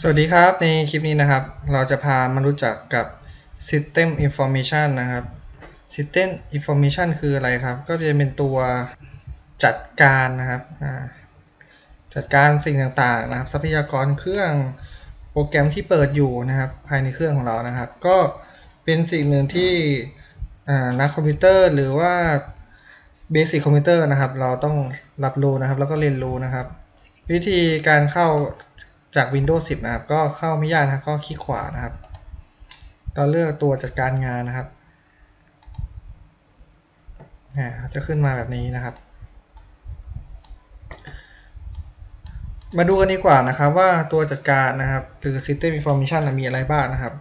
สวัสดีครับในคลิปนี้นะครับ เราจะพามารู้จักกับ System Information นะครับ System Information คืออะไรครับ ก็จะเป็นตัวจัดการนะครับจัดการสิ่งต่างๆนะครับ ทรัพยากรเครื่องโปรแกรมที่เปิดอยู่นะครับ ภายในเครื่องของเรานะครับ ก็เป็นสิ่งหนึ่งที่นักคอมพิวเตอร์หรือว่าเบสิ c คอมพิวเตอร์นะครับ เราต้องรับรู้นะครับ แล้วก็เรียนรู้นะครับ วิธีการเข้า จาก Windows 10 นะครับ ก็เข้าไม่ยากนะครับก็คลิกขวานะครับเราเลือกตัวจัดการงานนะครับอ่จะขึ้นมาแบบนี้นะครับ มาดูกันดีกว่านะครับว่าตัวจัดการนะครับหรือ System Information มีอะไรบ้างนะครับ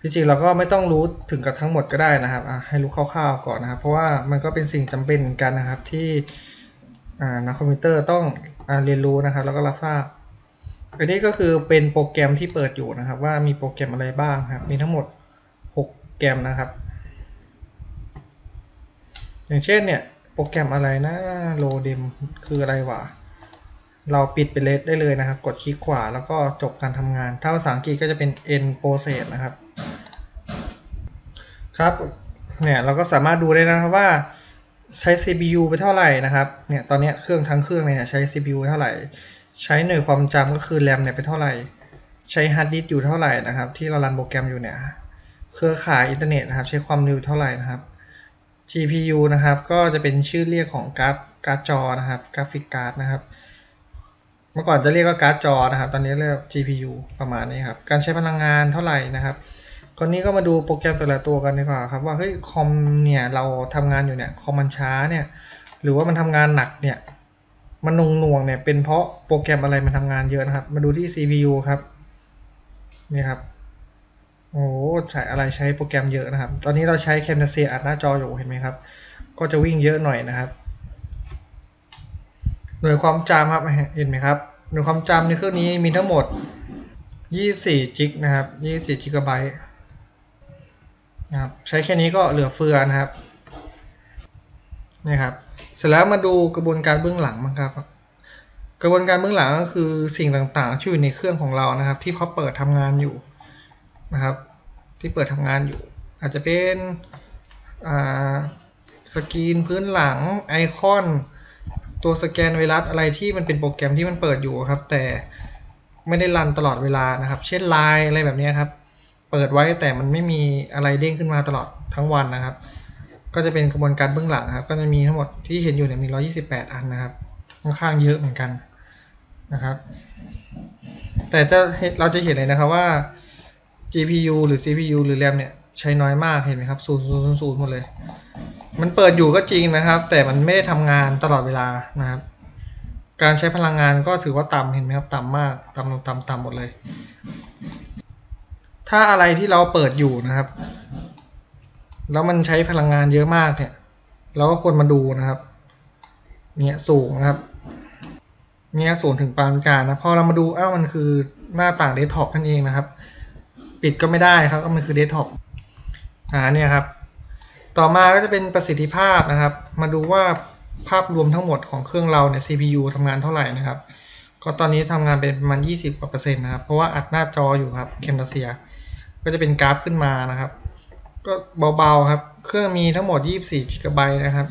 จริงๆเราก็ไม่ต้องรู้ถึงกับทั้งหมดก็ได้นะครับให้รู้คร่าวๆก่อนนะครับ เพราะว่ามันก็เป็นสิ่งจำเป็นเหมือนกันนะครับที่นักคอมพิวเตอร์ต้องอเรียนรู้นะครับ แล้วก็รับทราบ อันนี้ก็คือเป็นโปรแกรมที่เปิดอยู่นะครับ ว่ามีโปรแกรมอะไรบ้างครับ มีทั้งหมด6โปรแกรมนะครับ อย่างเช่นเนี่ยโปรแกรมอะไรนะโลเดมคืออะไรวะเราปิดไปเลยได้เลยนะครับ กดคลิกขวาแล้วก็จบการทำงาน ถ้าภาษาอังกฤษก็จะเป็น end process นะครับ ครับเนี่ยเราก็สามารถดูได้นะครับว่าใช้ CPU ไปเท่าไหร่นะครับ เนี่ยตอนนี้เครื่องทั้งเครื่องเลยเนี่ยใช้ CPU ไปเท่าไหร่ ใช้หน่วยความจำก็คือ RAM เนี่ยไปเท่าไหร่ ใช้ฮาร์ดดิสก์อยู่เท่าไหร่นะครับ ที่เรารันโปรแกรมอยู่เนี่ย เครือข่ายอินเทอร์เน็ตนะครับ ใช้ความเร็วเท่าไหร่นะครับ GPU นะครับ ก็จะเป็นชื่อเรียกของการ์ดการ์ดจอนะครับ กราฟิกการ์ดนะครับ เมื่อก่อนจะเรียกว่าการ์ดจอนะครับ ตอนนี้เรียก GPU ประมาณนี้ครับ การใช้พลังงานเท่าไหร่นะครับก่อนนี้ก็มาดูโปรแกรมแต่ละตัวกันดีกว่าครับว่าเฮ้ยคอมเนี่ยเราทำงานอยู่เนี่ยคอมมันช้าเนี่ยหรือว่ามันทำงานหนักเนี่ย มันนงนวงเนี่ยเป็นเพราะโปรแกรมอะไรมันทำงานเยอะนะครับ มาดูที่ CPU ครับนี่ครับโอ้ใช้อะไรใช้โปรแกรมเยอะนะครับ ตอนนี้เราใช้ Camtasia อัดหน้าจออยู่เห็นไหมครับ ก็จะวิ่งเยอะหน่อยนะครับ หน่วยความจำครับเห็นไหมครับ หน่วยความจำในเครื่องนี้มีทั้งหมด 24จิกนะครับ24จิกะไบต์นะครับใช้แค่นี้ก็เหลือเฟือนะครับนี่ครับ สร็จแล้วมาดูกระบวนการเบื้องหลังมั้งครับ กระบวนการเบื้องหลังก็คือสิ่งต่างๆที่อยู่ในเครื่องของเรานะครับ ที่เขาเปิดทำงานอยู่นะครับ ที่เปิดทำงานอยู่ อาจจะเป็นสกรีนพื้นหลังไอคอน ตัวสแกนไวรัสอะไรที่มันเป็นโปรแกรมที่มันเปิดอยู่ครับ แต่ไม่ได้รันตลอดเวลานะครับ เช่นไลน์อะไรแบบนี้ครับ เปิดไว้แต่มันไม่มีอะไรเด้งขึ้นมาตลอดทั้งวันนะครับ ก็จะเป็นกระบวนการเบื้องหลังครับ ก็จะมีทั้งหมดที่เห็นอยู่เนี่ยมี 128 อันนะครับ ค่อนข้างเยอะเหมือนกันนะครับ แต่จะเราจะเห็นเลยนะครับว่า GPU หรือ CPU หรือ RAM เนี่ยใช้น้อยมากเห็นไหมครับ0 0 0 0หมดเลย มันเปิดอยู่ก็จริงนะครับ แต่มันไม่ได้ทำงานตลอดเวลานะครับ การใช้พลังงานก็ถือว่าต่ำเห็นไหมครับ ต่ำมาก ต่ำต่ำต่ำหมดเลย ถ้าอะไรที่เราเปิดอยู่นะครับ แล้วมันใช้พลังงานเยอะมากเนี่ยเราก็ควรมาดูนะครับ เนี่ยสูงนะครับ เนี่ยสูงถึงปานกลางนะพอเรามาดูอ้าวมันคือหน้าต่างเดสก์ท็อปนั่นเองนะครับ ปิดก็ไม่ได้ครับก็มันคือเดสก์ท็อปอ่าเนี่ยครับ ต่อมาก็จะเป็นประสิทธิภาพนะครับ มาดูว่าภาพรวมทั้งหมดของเครื่องเราเนี่ย CPU ทำงานเท่าไหร่นะครับ ก็ตอนนี้ทำงานเป็นประมาณ 20กว่าเปอร์เซ็นต์นะครับ เพราะว่าอัดหน้าจออยู่ครับ เคมตาเซีย ก็จะเป็นกราฟขึ้นมานะครับ ก็เบาๆครับ เครื่องมีทั้งหมด 24 g b นะครับ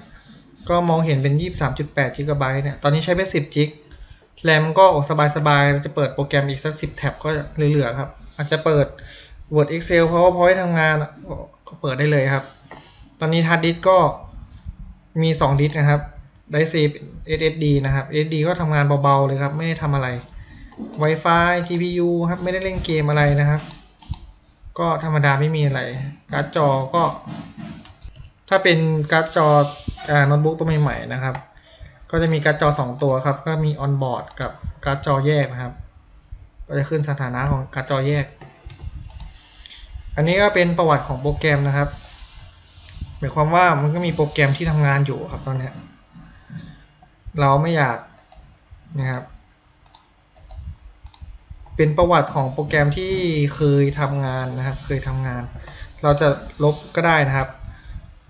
ก็มองเห็นเป็น 23.8 g b เนี่ย ตอนนี้ใช้ไป 10 g แรมก็อกสบายๆเราจะเปิดโปรแกรมอีกสัก 10 แท็บก็เหลือๆครับ อาจจะเปิด Word Excel PowerPoint ทำงานก็เปิดได้เลยครับ ตอนนี้ฮาร์ดดิสก์ก็มี 2 ดิสก์นะครับได้ซี SSD นะครับ SSD ก็ทำงานเบาๆเลยครับ ไม่ได้ทำอะไร Wi-Fi GPU ครับ ไม่ได้เล่นเกมอะไรนะครับ ก็ธรรมดาไม่มีอะไร การ์ดจอก็ ถ้าเป็นการ์ดจอโน้ตบุ๊กตัวใหม่ๆนะครับ ก็จะมีการ์ดจอ 2 ตัวครับ ก็มีออนบอร์ดกับการ์ดจอแยกนะครับ ก็จะขึ้นสถานะของการ์ดจอแยก อันนี้ก็เป็นประวัติของโปรแกรมนะครับหมายความว่ามันก็มีโปรแกรมที่ทำงานอยู่ครับตอนนี้ เราไม่อยากนะครับ เป็นประวัติของโปรแกรมที่เคยทำงานนะครับ เคยทำงาน เราจะลบก็ได้นะครับ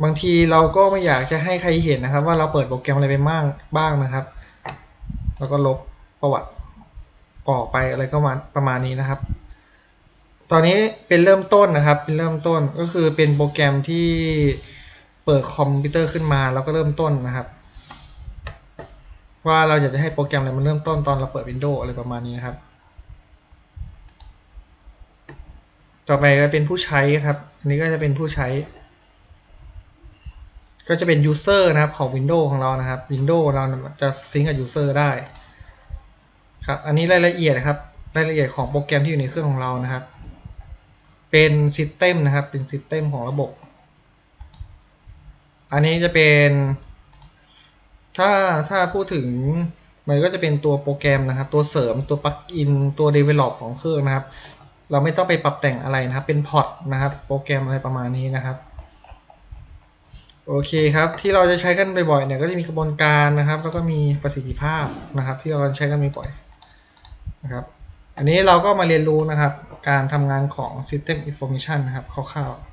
บางทีเราก็ไม่อยากจะให้ใครเห็นนะครับ ว่าเราเปิดโปรแกรมอะไรไปบ้างบ้างนะครับ แล้วก็ลบประวัติออกไปอะไรก็มาประมาณนี้นะครับ ตอนนี้เป็นเริ่มต้นนะครับ เป็นเริ่มต้นก็คือเป็นโปรแกรมที่เปิดคอมพิวเตอร์ขึ้นมาแล้วก็เริ่มต้นนะครับ ว่าเราอยากจะให้โปรแกรมอะไรมันเริ่มต้นตอนเราเปิด Windows อะไรประมาณนี้นะครับ ต่อไปก็เป็นผู้ใช้ครับ อันนี้ก็จะเป็นผู้ใช้ ก็จะเป็น user นะครับของ Windows ของเรานะครับ Windows เราจะซิงกับ user ได้ครับ อันนี้รายละเอียดนะครับ รายละเอียดของโปรแกรมที่อยู่ในเครื่องของเรานะครับ เป็น System นะครับ เป็น System ของระบบ อันนี้จะเป็น ถ้าถ้าพูดถึงมันก็จะเป็นตัวโปรแกรมนะครับ ตัวเสริมตัวปลั๊กอินตัว develop ของเครื่องนะครับ เราไม่ต้องไปปรับแต่งอะไรนะครับ เป็นพอร์ตนะครับ โปรแกรมอะไรประมาณนี้นะครับ โอเคครับ ที่เราจะใช้กันบ่อยๆเนี่ยก็จะมีกระบวนการนะครับ แล้วก็มีประสิทธิภาพนะครับ ที่เราจะใช้กันบ่อยๆนะครับ อันนี้เราก็มาเรียนรู้นะครับ การทำงานของ System Information นะครับคร่าวๆ